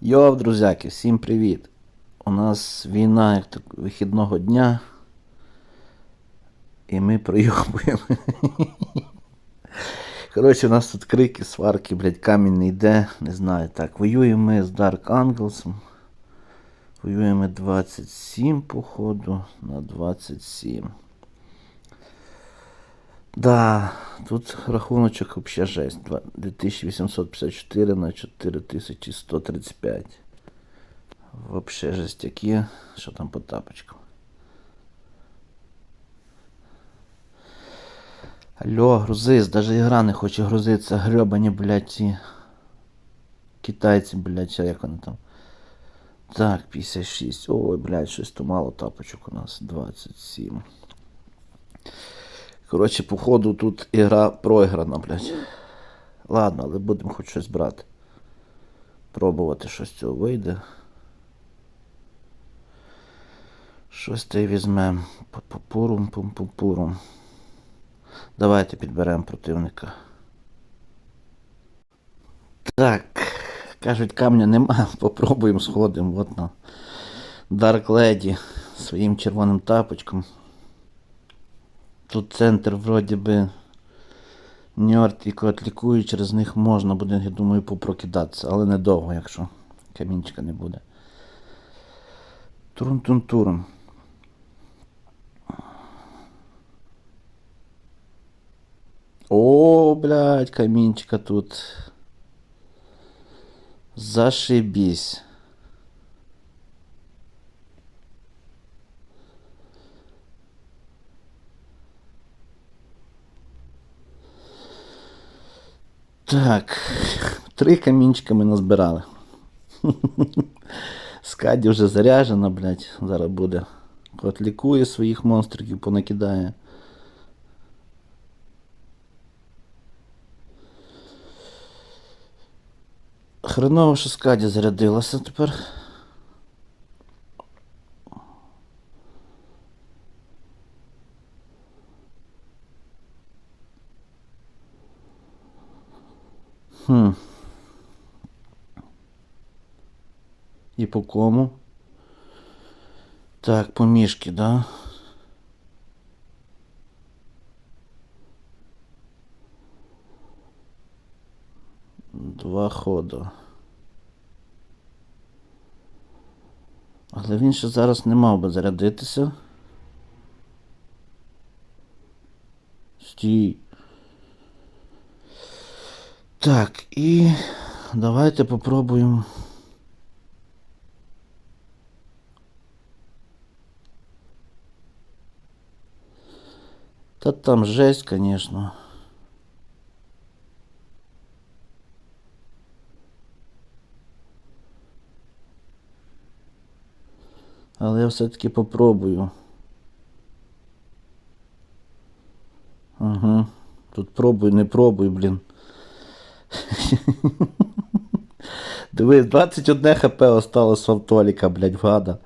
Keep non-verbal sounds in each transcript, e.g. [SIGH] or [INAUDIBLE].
Йоу, друзяки, всім привіт! У нас війна як вихідного дня. І ми прийобуємо. [LAUGHS] Коротше, у нас тут крики, сварки, блядь, камінь не йде. Не знаю. Так, воюємо ми з Dark Angles. Воюємо 27, походу, на 27. Да, тут рахуночок вообще жесть. 2854 на 4135. Вообще жестяки. Що там по тапочкам? Алло, грузись, даже ігра не хоче грузитися. Гребані, блядь, ці китайці, блядь, як вони там. Так, 56. Ой, блядь, щось то мало тапочок у нас. 27. Коротше, походу тут ігра проіграна, блядь. Ладно, але будемо хоч щось брати. Пробувати щось з цього вийде. Щось та й візьмемо. Пу-пу-пурум, пум-пум-пурум. Давайте підберемо противника. Так. Кажуть, камня нема. [LAUGHS] Попробуємо сходимо. От на Dark Lady своїм червоним тапочком. Тут центр вроді би мертві, кот лікує, через них можна буде, я думаю, попрокидатися, але недовго, якщо камінчика не буде. Турун-тун-турун. О, блядь, камінчика тут. Зашибись. Так, три камінчика ми назбирали. Скаді вже заряжена, блядь, зараз буде. Кот лікує своїх монстриків, понакидає. Хреново, що Скаді зарядилася тепер. Хм. І по кому? Так, по мішки, да? Два хода. Але він ще зараз не мав би зарядитися. Стій. Так, і давайте попробуємо. Та там жесть, конечно. Але я все-таки попробую. Ага. Тут пробуй, не пробуй, блін. Дивись, 21 хп осталось в автоліка, блядь, гада.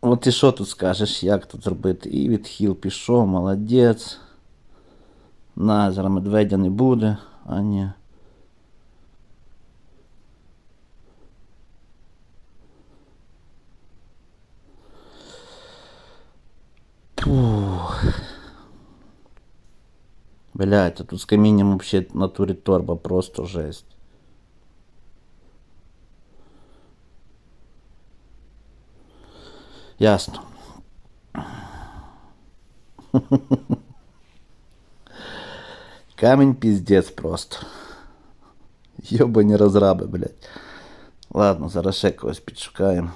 От і що тут скажеш, як тут зробити? І відхил пішов, молодець. На, зараз медведя не буде, а ні. Фух. Блять, а тут с камінням вообще в натурі торба просто жесть. Ясно. Камень пиздец просто. Йобані розраби, блядь. Ладно, зараз ще когось підшукаємо.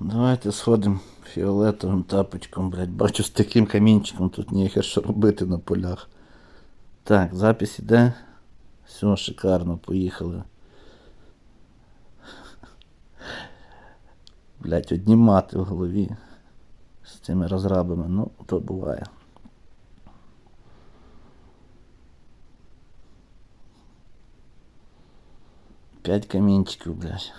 Давайте сходимо Фіолетовим тапочком, блядь. Бачу з таким камінчиком тут ніхер що робити на полях. Так, запись іде. Все, шикарно, поїхали. Блять, одні мати в голові з цими розрабами. Ну, то буває. П'ять камінчиків, блядь.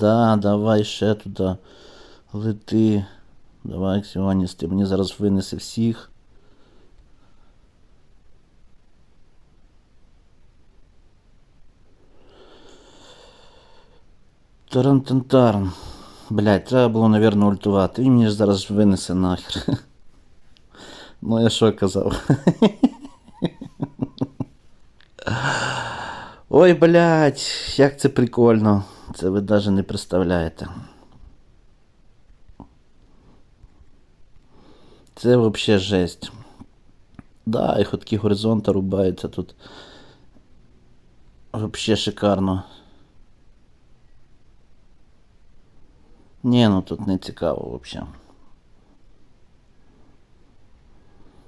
Да, давай ще туди. Лети. Давай, Ксіоніс, ти мені зараз винеси всіх. Тарантантарн. Блять, треба було, навірно, ультувати. Він мені ж зараз винесе нахер. [LAUGHS] Ну, я що казав? [LAUGHS] Ой, блядь, як це прикольно. Це ви навіть не представляєте. Це вообще жесть. Да, і ходки горизонта рубаються тут. Вообще шикарно. Ні, ну тут не цікаво вообще.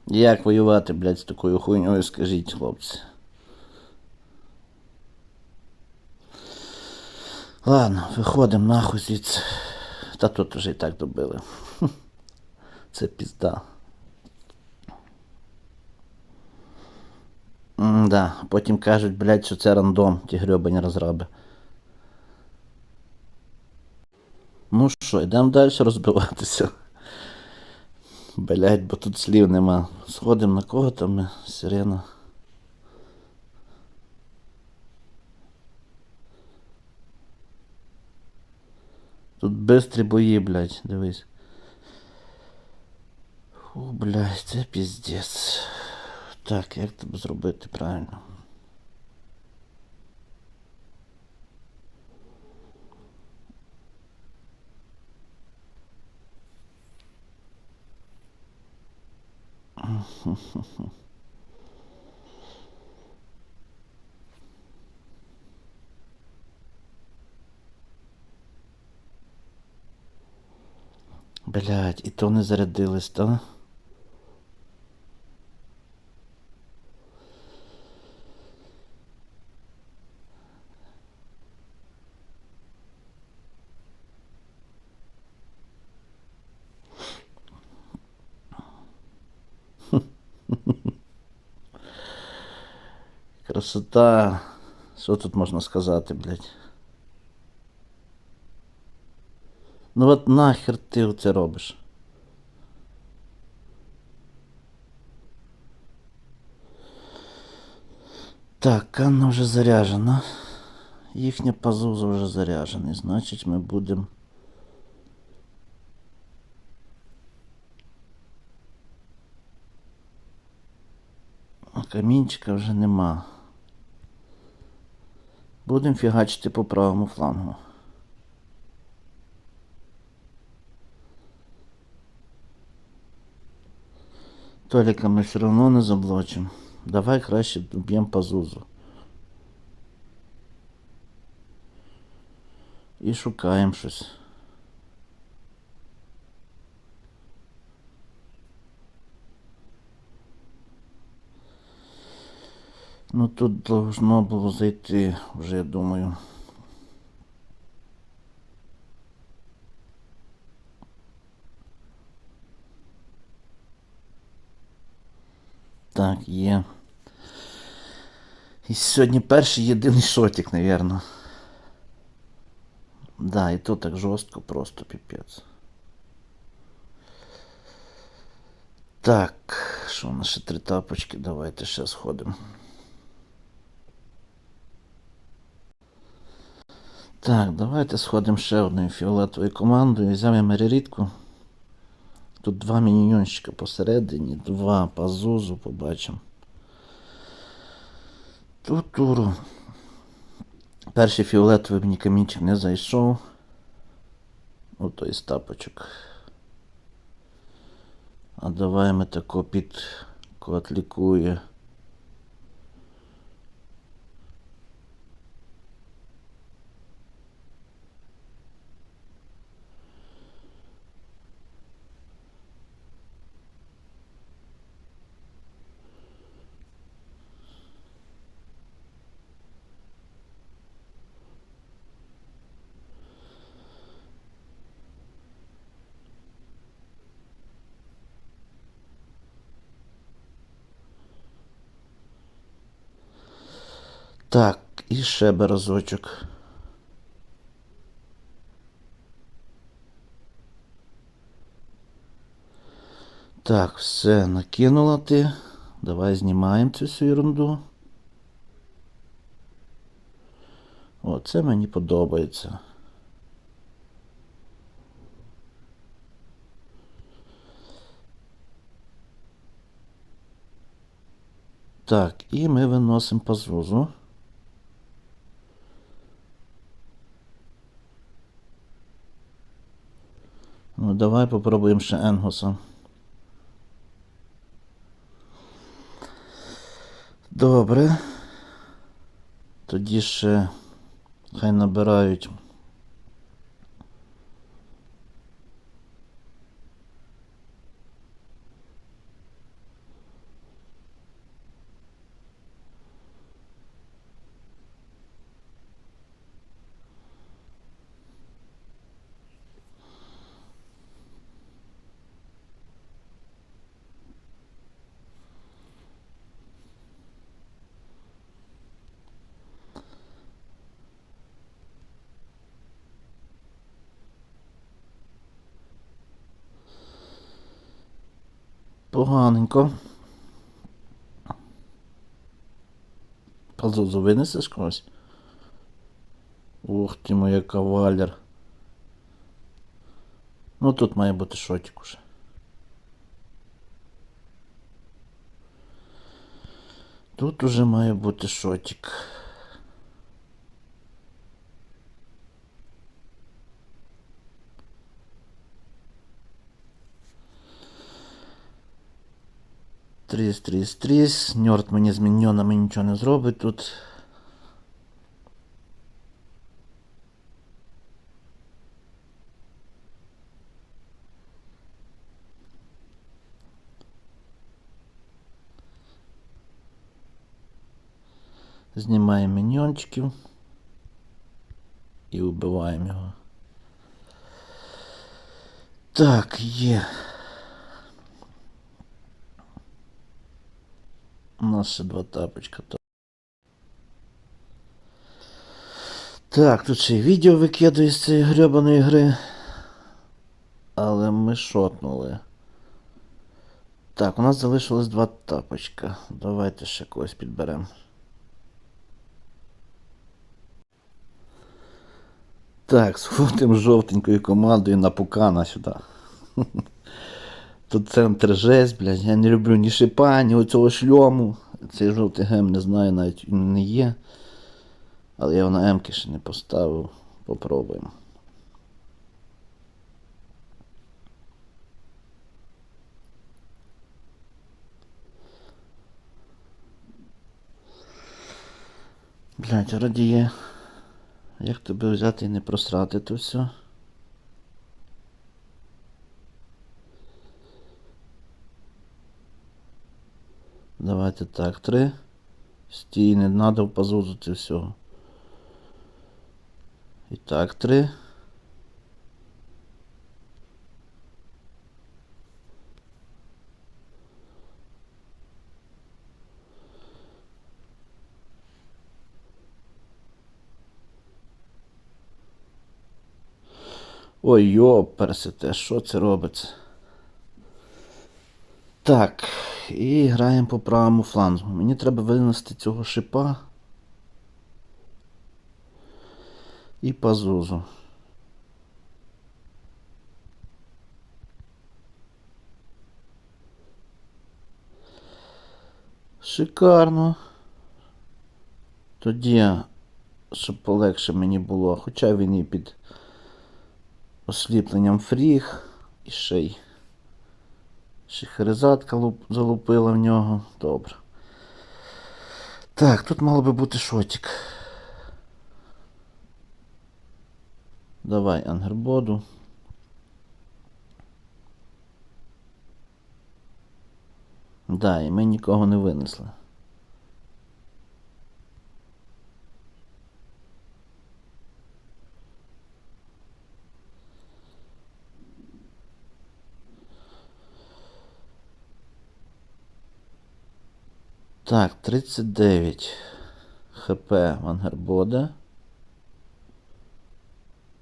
Як воювати, блядь, з такою хуйньою, скажіть, хлопці. Ладно, виходимо нахуй звідси. Та тут вже і так добили. [LAUGHS] Це пізда. М-да, потім кажуть, блядь, що це рандом, ті грьобані розраби. Ну що, йдемо далі розбиватися. Блять, бо тут слів нема. Сходимо на кого там ми? Сирена. Тут бистрі бої, блядь, дивись. Фу, блядь, це піздець. Так, як тебе зробити правильно? Блять, і то не зарядились, та? Красота. Що тут можна сказати, блядь? Ну от нахер ти це робиш? Так, Канна вже заряжена. Їхня пазуза вже заряжена. Значить ми будемо. Камінчика вже нема. Будемо фігачити по правому флангу. Толіка ми все одно не заблочимо. Давай краще б'ємо пазузу. І шукаємо щось. Ну тут должно було зайти вже, я думаю. Так, є. І сьогодні перший єдиний шотик, навірно. Да, і то так жорстко, просто піпець. Так, що у нас ще три тапочки? Давайте ще сходимо. Так, давайте сходимо ще одною фіолетовою командою. Візьмемо мерерітку. Тут два міньйончика посередині, два пазузу побачимо. Тут туру. Перший фіолетовий мені камінчик не зайшов. Ото із тапочок. А давай ми тако під кот Так, і ще березочок. Так, все, накинула ти. Давай знімаємо цю всю ерунду. О, це мені подобається. Так, і ми виносимо пазузу. Ну, давай попробуємо ще Енгуса. Добре. Тоді ще хай набирають. Поганенько. Пазузу винесеш когось? Ух ти моя кавалер. Ну тут має бути шотик уже. Тут уже має бути шотик. Тріс, тріс, тріс. Ньорд мені з міньйонами нічого не зробить тут. Знімаємо міньйончиків і вбиваємо його. Так, є. У нас ще два тапочка. Так, тут ще й відео викидаю з цієї гребаної гри. Але ми шотнули. Так, у нас залишилось два тапочка. Давайте ще когось підберемо. Так, сфотим жовтенькою командою на пукана сюди. [LAUGHS] Тут центр жесть, блядь. Я не люблю ні шипа, ні оцього шльому. Цей жовтий гем не знаю, навіть він не є. Але я його на М-ки ще не поставив. Попробуємо. Блядь, радіє. Як тебе взяти і не просрати то все? Давайте так, три. Стій, не треба позузити всього. І так, три. Ой, йоперсите, що це робиться? Так, і граємо по правому флангу. Мені треба винести цього шипа. І пазузу. Шикарно. Тоді, щоб полегше мені було, хоча він і під осліпленням фріг і ще луп- залупила в нього. Добре. Так, тут мало би бути шотик. Давай ангербоду. Да, і ми нікого не винесли. Так, 39 хп Вангербода.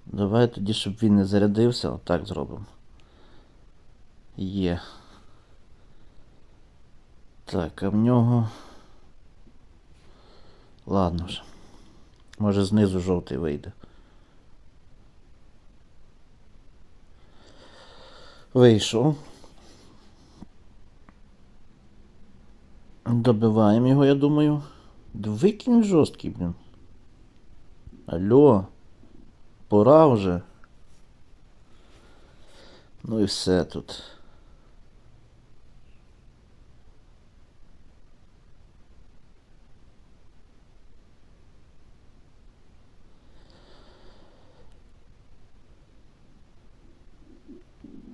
Давай тоді, щоб він не зарядився, отак зробимо. Є. Так, а в нього. Ладно вже. Може знизу жовтий вийде. Вийшов. Добиваємо його, я думаю. Викинь жорсткий, блін. Алло. Пора вже. Ну і все тут.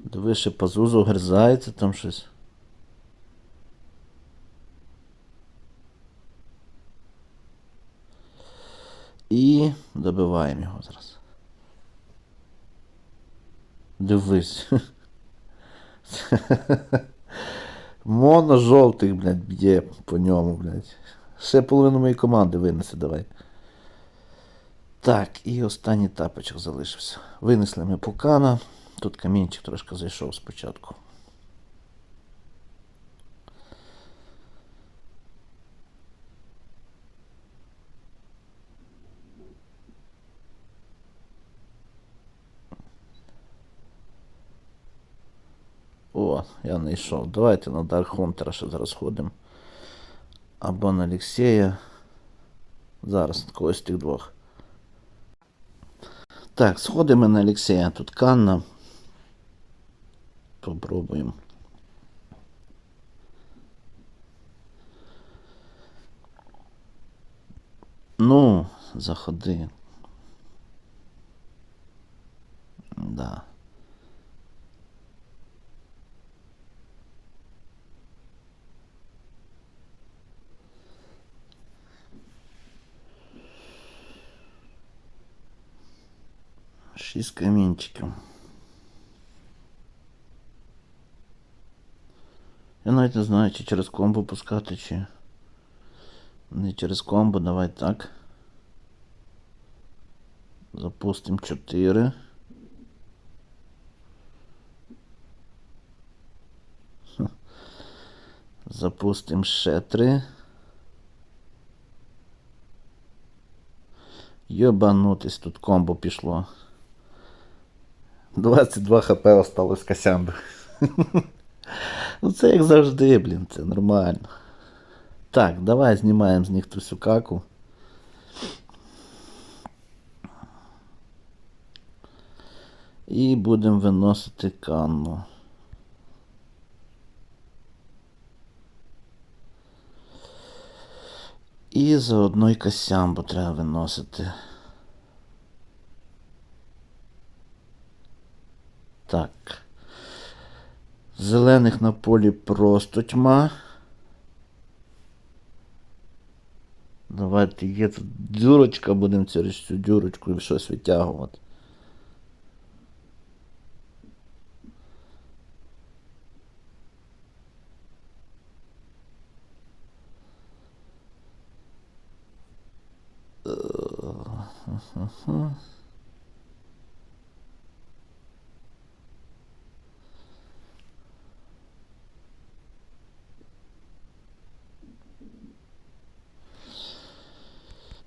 Диви, ще пазузу гризається там щось. І добиваємо його зараз. Дивись. [LAUGHS] Моно жовтих, блядь, б'є по ньому, блядь. Ще половину моєї команди винесе, давай. Так, і останній тапочок залишився. Винесли ми пукана. Тут камінчик трошки зайшов спочатку. О, я не йшов. Давайте на Dark Hunter ще зараз ходимо. Або на Алексея. Зараз когось з тих двох. Так, сходимо на Алексея. Тут Канна. Попробуємо. Ну, заходи. Да. Шість камінчиків. Я навіть не знаю, чи через комбо пускати, чи не через комбо, давай так. Запустим 4. Запустим ще 3. Йобанутись, тут комбо пішло. 22 хп осталось косямби. [LAUGHS] Ну це як завжди, блін, це нормально. Так, давай знімаємо з них ту всю каку. І будемо виносити канну. І заодно й косямбу треба виносити. Так. Зелених на полі просто тьма. Давайте є тут дюрочка, будемо через цю дюрочку щось витягувати.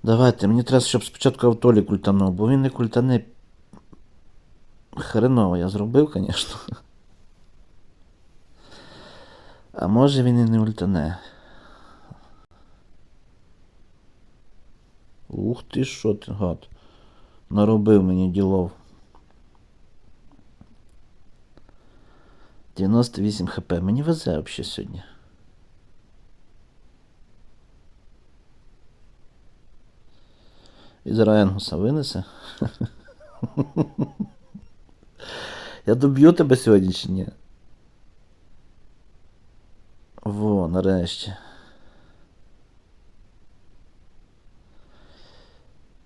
Давайте, мені треба, щоб спочатку автолі культанув, бо він не культане. Хреново я зробив, звісно. А може він і не ультане. Ух ти, що ти, гад. Наробив мені ділов. 98 хп. Мені везе взагалі сьогодні. Із Райангуса винесе. Я доб'ю тебе сьогодні чи ні? Во, нарешті.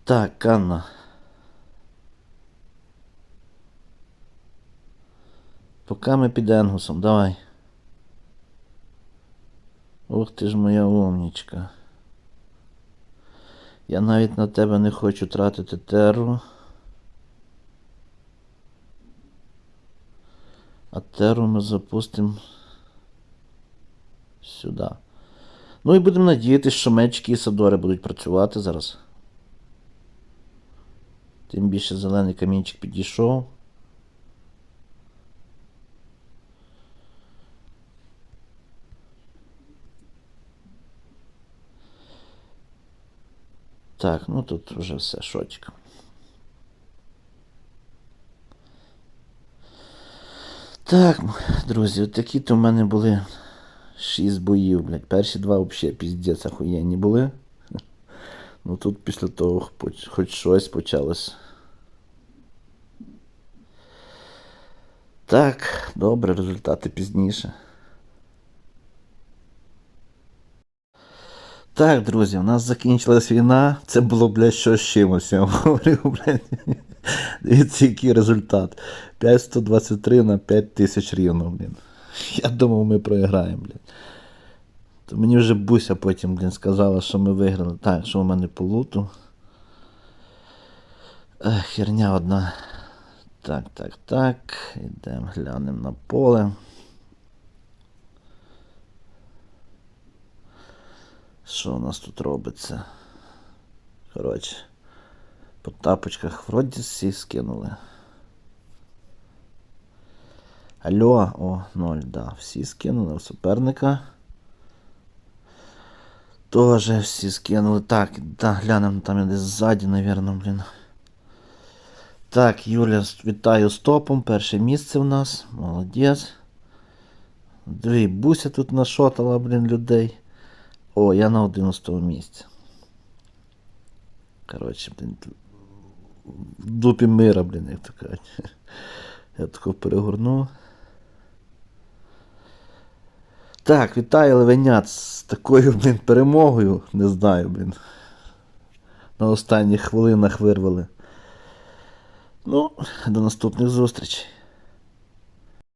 Так, Канна. Поки ми під Енгусом, давай. Ух ти ж моя умнічка. Я навіть на тебе не хочу тратити теру. А теру ми запустимо сюди. Ну і будемо надіятися, що мечки і Садори будуть працювати зараз. Тим більше зелений камінчик підійшов. Так, ну тут вже все шотик. Так, друзі, от такі то в мене були шість боїв, блядь. Перші два взагалі піздець охуєнні були. Ну тут після того хоч щось почалось. Так, добре, результати пізніше. Так, друзі, у нас закінчилась війна. Це було, блядь, що з чимось, я вам говорю, [LAUGHS] блядь. Дивіться, який результат. 5123 на 5000 рівно, блін. Я думав, ми програємо, блін. То мені вже Буся потім, блін, сказала, що ми виграли. Так, що у мене по луту. Ех, херня одна. Так, так, так. Йдемо, глянемо на поле. Що у нас тут робиться? Коротше, по тапочках вроді всі скинули. Алло, о, ноль, да, всі скинули у суперника. Тоже всі скинули. Так, да, глянемо там десь ззаді, навірно, блін. Так, Юля, вітаю з топом. Перше місце в нас. Молодець. Дві буся тут нашотала, блін, людей. О, я на 11 місці. Коротше, блін. В дупі мира, блін, як то кажуть. [LAUGHS] Я тако перегорну. Так, вітаю Левенят з такою, блін, перемогою. Не знаю, блін. На останніх хвилинах вирвали. Ну, до наступних зустрічей.